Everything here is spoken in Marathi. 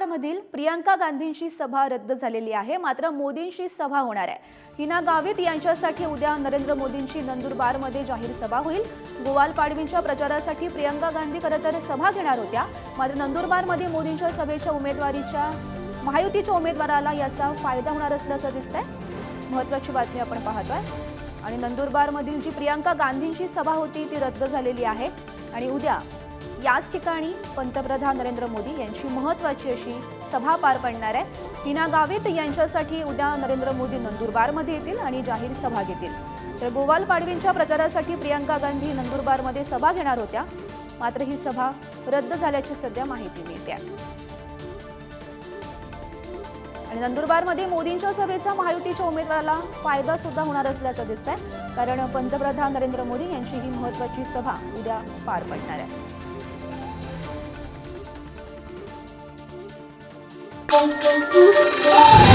बिहारमधील प्रियंका गांधींची सभा रद्द झालेली आहे. मात्र मोदींची सभा होणार आहे. हिना गावित यांच्यासाठी उद्या नरेंद्र मोदींची नंदुरबारमध्ये जाहीर सभा होईल. गोवाल पाडवींच्या प्रचारासाठी प्रियंका गांधी खरं तर सभा घेणार होत्या. मात्र नंदुरबारमध्ये मोदींच्या सभेच्या उमेदवारीच्या महायुतीच्या उमेदवाराला याचा फायदा होणार असल्याचं दिसतंय. महत्वाची बातमी आपण पाहतोय. आणि नंदुरबारमधील जी प्रियंका गांधींची सभा होती ती रद्द झालेली आहे. आणि उद्या याच ठिकाणी पंतप्रधान नरेंद्र मोदी यांची महत्वाची अशी सभा पार पडणार आहे. हिना गावित यांच्यासाठी उद्या नरेंद्र मोदी नंदुरबारमध्ये येतील आणि जाहीर सभा घेतील. तर गोवाल पाडवींच्या प्रचारासाठी प्रियंका गांधी नंदुरबारमध्ये सभा घेणार होत्या. मात्र ही सभा रद्द झाल्याची सध्या माहिती मिळते आणि नंदुरबारमध्ये मोदींच्या सभेचा महायुतीच्या उमेदवाराला फायदा सुद्धा होणार असल्याचं दिसतंय. कारण पंतप्रधान नरेंद्र मोदी यांची ही महत्वाची सभा उद्या पार पडणार आहे. Boom, boom, boom.